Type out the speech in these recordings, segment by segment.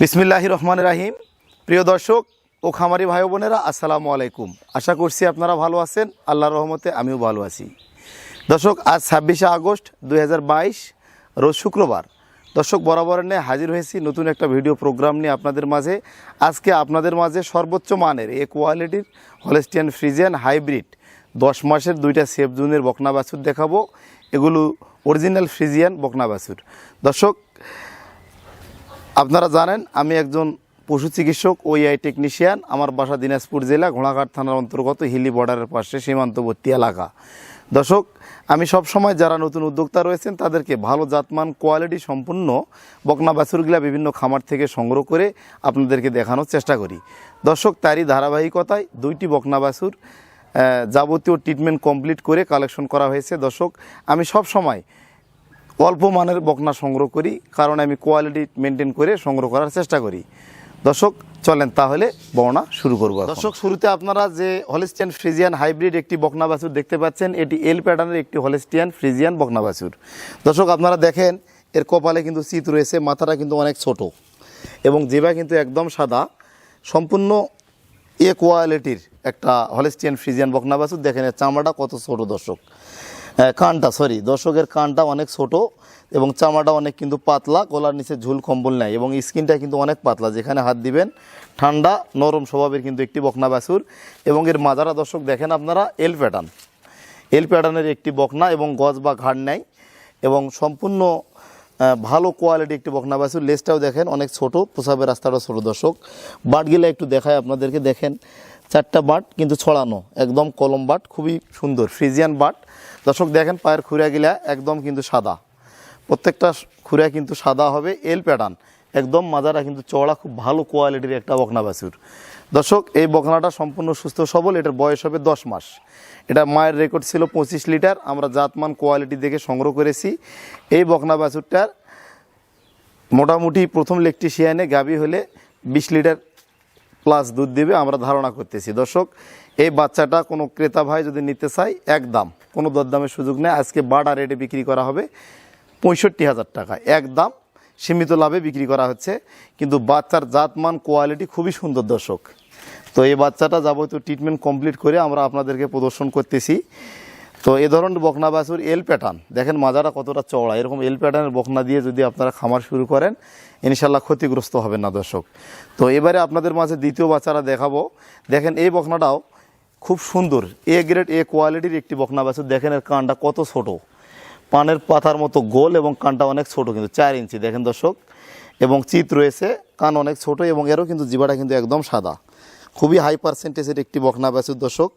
বিসমিল্লাহ রহমান রাহিম। প্রিয় দর্শক ও খামারি ভাই বোনেরা, আসসালামু আলাইকুম। আশা করছি আপনারা ভালো আছেন, আল্লাহর রহমতে আমিও ভালো আছি। দর্শক, আজ ছাব্বিশে আগস্ট দু হাজার বাইশ, রোজ শুক্রবার। দর্শক, বরাবর নিয়ে হাজির হয়েছি নতুন একটা ভিডিও প্রোগ্রাম নিয়ে আপনাদের মাঝে। আজকে আপনাদের মাঝে সর্বোচ্চ মানের এ কোয়ালিটির হলেস্টিয়ান ফ্রিজিয়ান হাইব্রিড দশ মাসের দুইটা সেফ জুনের বকনা বাছুর দেখাবো। এগুলো অরিজিনাল ফ্রিজিয়ান বকনা বাছুর। দর্শক আপনারা জানেন, আমি একজন পশু চিকিৎসক ওইআই টেকনিশিয়ান আমার বাসা দিনাজপুর জেলা, ঘোড়াঘাট থানার অন্তর্গত হিলি বর্ডারের পাশে সীমান্তবর্তী এলাকা। দর্শক, আমি সব সময় যারা নতুন উদ্যোক্তা রয়েছেন, তাদেরকে ভালো জাতমান কোয়ালিটি সম্পূর্ণ বকনা বাছুরগুলা বিভিন্ন খামার থেকে সংগ্রহ করে আপনাদেরকে দেখানোর চেষ্টা করি। দর্শক, তারই ধারাবাহিকতায় দুইটি বকনা বাছুর যাবতীয় ট্রিটমেন্ট কমপ্লিট করে কালেকশন করা হয়েছে। দর্শক, আমি সব সময় অল্প মানের বকনা সংগ্রহ করি, কারণ আমি কোয়ালিটি মেনটেন করে সংগ্রহ করার চেষ্টা করি। দর্শক, চলেন তাহলে বর্ণনা শুরু করব দর্শক, শুরুতে আপনারা যে হলিস্টিয়ান ফ্রিজিয়ান হাইব্রিড একটি বকনা বাছুর দেখতে পাচ্ছেন, এটি এল প্যাটার্নের একটি হলিস্টিয়ান ফ্রিজিয়ান বকনা বাছুর। দর্শক, আপনারা দেখেন, এর কপালে কিন্তু চিত রয়েছে, মাথাটা কিন্তু অনেক ছোট এবং জিবা কিন্তু একদম সাদা। সম্পূর্ণ এ কোয়ালিটির একটা হলিস্টিয়ান ফ্রিজিয়ান বকনা বাছুর, দেখেন চামড়াটা কত ছোট দর্শক। কানটা সরি দর্শকের কানটা অনেক ছোট এবং চামড়াটা অনেক কিন্তু পাতলা, গলার নিচে ঝুল কম্বল নেয় এবং স্কিনটা কিন্তু অনেক পাতলা। যেখানে হাত দিবেন, ঠান্ডা, নরম স্বভাবের কিন্তু একটি বকনা বাছুর এবং এর মাজারা দর্শক দেখেন আপনারা এল প্যাটার্ন এল প্যাটার্নের একটি বকনা এবং গজ বা ঘাড় নেয় এবং সম্পূর্ণ ভালো কোয়ালিটি একটি বকনা বাছুর। লেজটাও দেখেন, অনেক ছোট প্রসাবের রাস্তাটা ছোট দর্শক। বাটগুলো একটু দেখায় আপনাদেরকে দেখেন। চারটা বাট, কিন্তু ছড়ানো, একদম কলম বাট, খুবই সুন্দর, ফ্রিজিয়ান বাট। দর্শক দেখেন, পায়ের খুঁড়াগুলা একদম কিন্তু সাদা। প্রত্যেকটা খুঁড়া কিন্তু সাদা হবে এল প্যাটার্ন একদম মাজারা কিন্তু চওড়া, খুব ভালো কোয়ালিটির একটা বকনা বাছুর। দর্শক, এই বকনাটা সম্পূর্ণ সুস্থ সবল, এটার বয়স হবে দশ মাস। এটা মায়ের রেকর্ড ছিল পঁচিশ লিটার, আমরা জাতমান কোয়ালিটি দেখে সংগ্রহ করেছি। এই বকনা বাছুরটার মোটামুটি প্রথম ইলেকট্রিশিয়ানে গাবি হলে বিশ লিটার প্লাস দুধ দেবে, আমরা ধারণা করতেছি। দর্শক, এই বাচ্চাটা কোনো ক্রেতা ভাই যদি নিতে চায়, একদম কোনো দরদামের সুযোগ নেই। আজকে বাড়া রেটে বিক্রি করা হবে পঁয়ষট্টি হাজার টাকা, একদম সীমিত লাভে বিক্রি করা হচ্ছে। কিন্তু বাচ্চার জাতমান কোয়ালিটি খুবই সুন্দর দর্শক। তো এই বাচ্চাটা যাবতীয় ট্রিটমেন্ট কমপ্লিট করে আমরা আপনাদেরকে প্রদর্শন করতেছি। তো এ ধরনের বকনা বাছুর এল প্যাটার্ন দেখেন মাজারা কতটা চওড়া। এরকম এল প্যাটার্নের বকনা দিয়ে যদি আপনারা খামার শুরু করেন ইনশাল্লাহ ক্ষতিগ্রস্ত হবেন না দর্শক। তো এবারে আপনাদের মাঝে দ্বিতীয় বাচ্চারা দেখাবো। দেখেন এই বকনাটাও খুব সুন্দর এ গ্রেড এ কোয়ালিটির একটি বকনা বাছুর। দেখেন এর কানটা কত ছোট। পানের পাতার মতো গোল এবং কানটা অনেক ছোট কিন্তু চার ইঞ্চি, দেখেন দর্শক। এবং চিত রয়েছে, কান অনেক ছোট এবং এরও কিন্তু জিবাটা কিন্তু একদম সাদা। খুবই হাই পার্সেন্টেজের একটি বকনা বাছুর দর্শক।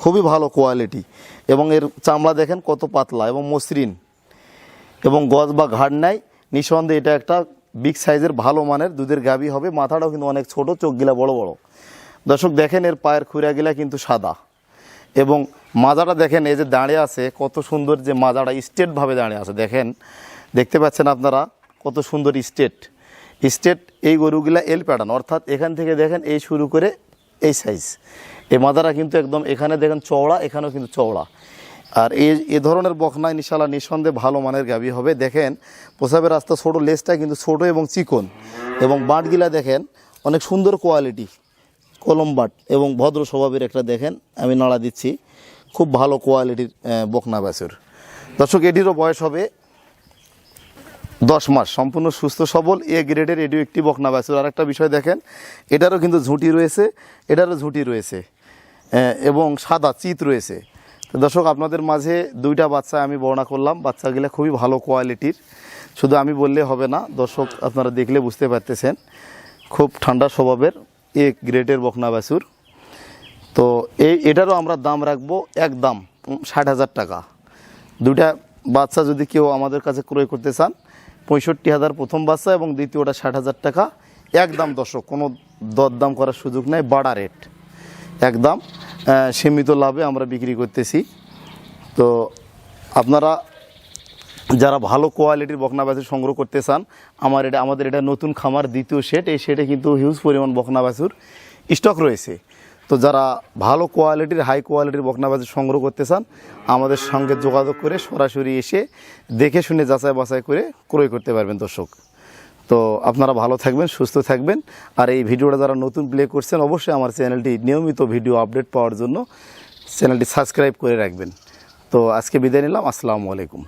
খুবই ভালো কোয়ালিটি এবং এর চামড়া দেখেন কত পাতলা এবং মসৃণ। এবং গজ বা ঘাড় নাই, নিঃসন্দেহে এটা একটা বিগ সাইজের ভালো মানের, দুধের গাবি হবে, মাথাটাও কিন্তু অনেক ছোট চোখগুলা বড় বড়। দর্শক দেখেন এর পায়ের খুঁড়াগুলা কিন্তু সাদা। এবং মাজাটা দেখেন, এই যে দাঁড়িয়ে আছে, কত সুন্দর যে মাজাটা স্টেটভাবে দাঁড়িয়ে আছে। দেখেন, দেখতে পাচ্ছেন আপনারা কত সুন্দর স্টেট। স্টেট এই গরুগুলা এল প্যাটার্ন অর্থাৎ এখান থেকে দেখেন, এই শুরু করে এই সাইজ এই মাদারা কিন্তু একদম এখানে দেখেন চওড়া, এখানেও কিন্তু চওড়া। আর এই এ ধরনের বখনা ইনশাল্লাহ নিঃসন্দেহে ভালো মানের গাবি হবে। দেখেন প্রসাবের রাস্তা ছোটো, লেজটা কিন্তু ছোটো এবং চিকন। এবং বাঁটগুলা দেখেন, অনেক সুন্দর কোয়ালিটি কলম বাট এবং ভদ্র স্বভাবের একটা দেখেন, আমি নাড়া দিচ্ছি। খুব ভালো কোয়ালিটির বকনা বাছুর দর্শক, এটিরও বয়স হবে দশ মাস। সম্পূর্ণ সুস্থ, সবল, এ গ্রেডের এটিও একটি বকনা বাছুর আর একটা বিষয় দেখেন, এটারও কিন্তু ঝুঁটি রয়েছে, এটারও ঝুঁটি রয়েছে এবং সাদা চিত রয়েছে। দর্শক, আপনাদের মাঝে দুইটা বাচ্চা আমি বর্ণনা করলাম। বাচ্চাগুলো খুবই ভালো কোয়ালিটির। শুধু আমি বললে হবে না, দর্শক আপনারা দেখলে বুঝতে পারতেছেন। খুব ঠান্ডা স্বভাবের এ গ্রেডের বকনা বাছুর। তো এই এটারও আমরা দাম রাখব এক দাম, ষাট হাজার টাকা। দুইটা বাচ্চা যদি কেউ আমাদের কাছে ক্রয় করতে চান, পঁয়ষট্টি হাজার প্রথম বাচ্চা এবং দ্বিতীয়টা ষাট হাজার টাকা। একদম দর্শক, কোনো দরদাম করার সুযোগ নেই, বাড়া রেট। একদম সীমিত লাভে আমরা বিক্রি করতেছি। তো আপনারা যারা ভালো কোয়ালিটির বকনা বাছুর সংগ্রহ করতে চান, আমার এটা, আমাদের এটা নতুন খামার দ্বিতীয় সেট এই সেটে কিন্তু হিউজ পরিমাণ বকনা বাছুর স্টক রয়েছে। তো যারা ভালো কোয়ালিটির হাই কোয়ালিটির বকনা বাছুর সংগ্রহ করতে চান, আমাদের সঙ্গে যোগাযোগ করে সরাসরি এসে দেখে শুনে যাচাই বাছাই করে ক্রয় করতে পারবেন দর্শক। তো আপনারা ভালো থাকবেন, সুস্থ থাকবেন। আর এই ভিডিওটা যারা নতুন প্লে করছেন, অবশ্যই আমার চ্যানেলটি নিয়মিত ভিডিও আপডেট পাওয়ার জন্য চ্যানেলটি সাবস্ক্রাইব করে রাখবেন। তো আজকে বিদায় নিলাম, আসসালামু আলাইকুম।